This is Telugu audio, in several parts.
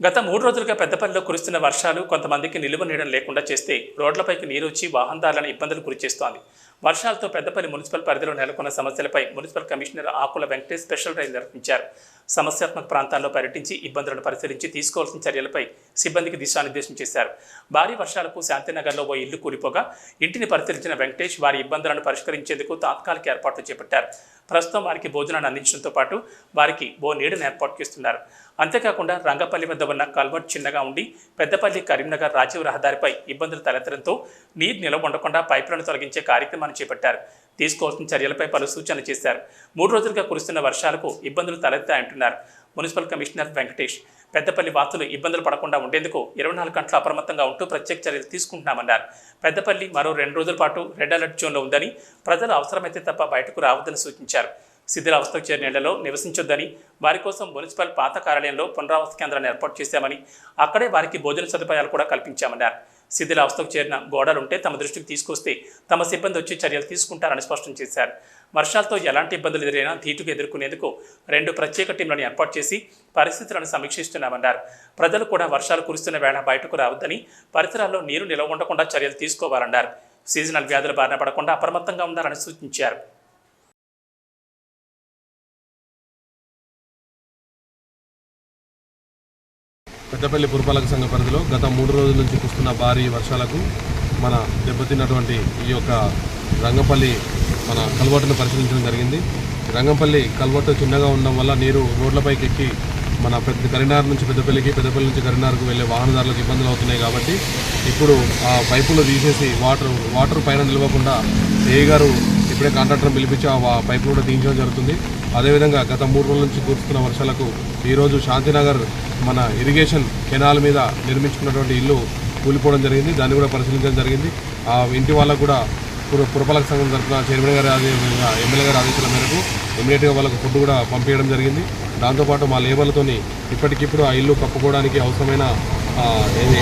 గత మూడు రోజులుగా పెద్దపల్లిలో కురుస్తున్న వర్షాలు కొంతమందికి నిలువ నీడడం లేకుండా చేస్తే రోడ్లపైకి నీరు వచ్చి వాహనదారులను ఇబ్బందులు గురిచేస్తోంది వర్షాలతో పెద్దపల్లి మున్సిపల్ పరిధిలో నెలకొన్న సమస్యలపై municipal commissioner Akula Venkatesh special రైలు నిర్వహించారు. సమస్యాత్మక ప్రాంతాల్లో పర్యటించి ఇబ్బందులను పరిశీలించి తీసుకోవాల్సిన చర్యలపై సిబ్బందికి దిశానిర్దేశం చేశారు. భారీ వర్షాలకు శాంతినగర్లో ఓ ఇల్లు కూలిపోగా ఇంటిని పరిశీలించిన వెంకటేష్ వారి ఇబ్బందులను పరిష్కరించేందుకు తాత్కాలిక ఏర్పాట్లు చేపట్టారు. ప్రస్తుతం వారికి భోజనాన్ని అందించడంతో పాటు వారికి ఓ నీడను ఏర్పాటు చేస్తున్నారు. అంతేకాకుండా రంగపల్లి వద్ద ఉన్న కల్వర్ట్ చిన్నగా ఉండి పెద్దపల్లి కరీంనగర్ రాజీవ్ రహదారిపై ఇబ్బందులు తలెత్తడంతో నీరు నిలవ ఉండకుండా పైపులను తొలగించే కార్యక్రమాన్ని చేపట్టారు. తీసుకోవాల్సిన చర్యలపై పలు సూచనలు చేశారు. మూడు రోజులుగా కురుస్తున్న వర్షాలకు ఇబ్బందులు తలెత్తాయంటున్నారు మున్సిపల్ కమిషనర్ వెంకటేష్. పెద్దపల్లి వాసులు ఇబ్బందులు పడకుండా ఉండేందుకు ఇరవై నాలుగు గంటలు అప్రమత్తంగా ఉంటూ ప్రత్యేక చర్యలు తీసుకుంటున్నామన్నారు. పెద్దపల్లి మరో రెండు రోజుల పాటు రెడ్ అలర్ట్ జోన్లో ఉందని ప్రజలు అవసరమైతే తప్ప బయటకు రావద్దని సూచించారు. శిథిలావస్థకు చేరిన ఇళ్ళలో నివసించొద్దని వారి కోసం మున్సిపల్ పాత కార్యాలయంలో పునరావాస కేంద్రాన్ని ఏర్పాటు చేశామని అక్కడే వారికి భోజన సదుపాయాలు కూడా కల్పించామన్నారు. శిథిలావస్థకు చేరిన గోడలుంటే తమ దృష్టికి తీసుకొస్తే తమ సిబ్బంది వచ్చి చర్యలు తీసుకుంటారని స్పష్టం చేశారు. వర్షాలతో ఎలాంటి ఇబ్బందులు ఎదురైనా ధీటుగా ఎదుర్కొనేందుకు రెండు ప్రత్యేక టీంలను ఏర్పాటు చేసి పరిస్థితులను సమీక్షిస్తున్నామన్నారు. ప్రజలు కూడా వర్షాలు కురుస్తున్న వేళ బయటకు రావద్దని పరిసరాల్లో నీరు నిలవ ఉండకుండా చర్యలు తీసుకోవాలన్నారు. సీజనల్ వ్యాధుల బారిన పడకుండా అప్రమత్తంగా ఉండాలని సూచించారు. పెద్దపల్లి పురపాలక సంఘ పరిధిలో గత మూడు రోజుల నుంచి కుస్తున్న భారీ వర్షాలకు మన దెబ్బతిన్నటువంటి ఈ యొక్క రంగపల్లి మన కల్వర్టును పరిశీలించడం జరిగింది. రంగంపల్లి కల్వర్టు చిన్నగా ఉండడం వల్ల నీరు రోడ్లపైకి ఎక్కి మన పెద్ద కరీంనగర్ నుంచి పెద్దపల్లికి పెద్దపల్లి నుంచి కరీంనగర్కు వెళ్ళే వాహనదారులకు ఇబ్బందులు అవుతున్నాయి కాబట్టి ఇప్పుడు ఆ పైపులు తీసేసి వాటర్ వాటర్ పైన నిలవకుండా ఏ గారు ఇప్పుడే కాంట్రాక్టర్ పిలిపించి ఆ పైపు పైపులు కూడా తీయించడం జరుగుతుంది. అదేవిధంగా గత మూడు రోజుల నుంచి కురుస్తున్న వర్షాలకు ఈరోజు శాంతినగర్ మన ఇరిగేషన్ కెనాల్ మీద నిర్మించుకున్నటువంటి ఇల్లు కూలిపోవడం జరిగింది. దాన్ని కూడా పరిశీలించడం జరిగింది. ఆ ఇంటి వాళ్ళకు కూడా ఇప్పుడు పురపాలక సంఘం తరఫున చైర్మన్ గారి అదేవిధంగా ఎమ్మెల్యే గారి ఆదేశాల మేరకు ఇమీడియట్గా వాళ్ళకు ఫుడ్ కూడా పంపించడం జరిగింది. దాంతోపాటు మా లేబర్లతోని ఇప్పటికిప్పుడు ఆ ఇల్లు కప్పుకోవడానికి అవసరమైన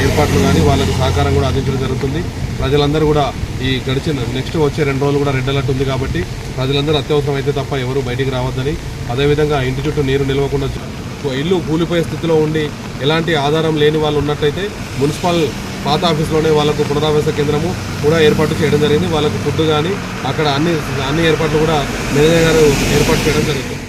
ఏర్పాట్లు కానీ వాళ్ళకి సహకారం కూడా అందించడం జరుగుతుంది. ప్రజలందరూ కూడా ఈ గడిచిన నెక్స్ట్ వచ్చే రెండు రోజులు కూడా రెడ్ అలర్ట్ ఉంది కాబట్టి ప్రజలందరూ అత్యవసరం అయితే తప్ప ఎవరు బయటికి రావద్దని. అదేవిధంగా ఇంటి చుట్టూ నీరు నిలవకుండా ఇల్లు కూలిపోయే స్థితిలో ఉండి ఎలాంటి ఆధారం లేని వాళ్ళు ఉన్నట్టయితే మున్సిపల్ పాత ఆఫీస్లోనే వాళ్ళకు పునరావాస కేంద్రము కూడా ఏర్పాటు చేయడం జరిగింది. వాళ్ళకు ఫుడ్ కానీ అక్కడ అన్ని అన్ని ఏర్పాట్లు కూడా మేనేజర్ గారు ఏర్పాటు చేయడం జరుగుతుంది.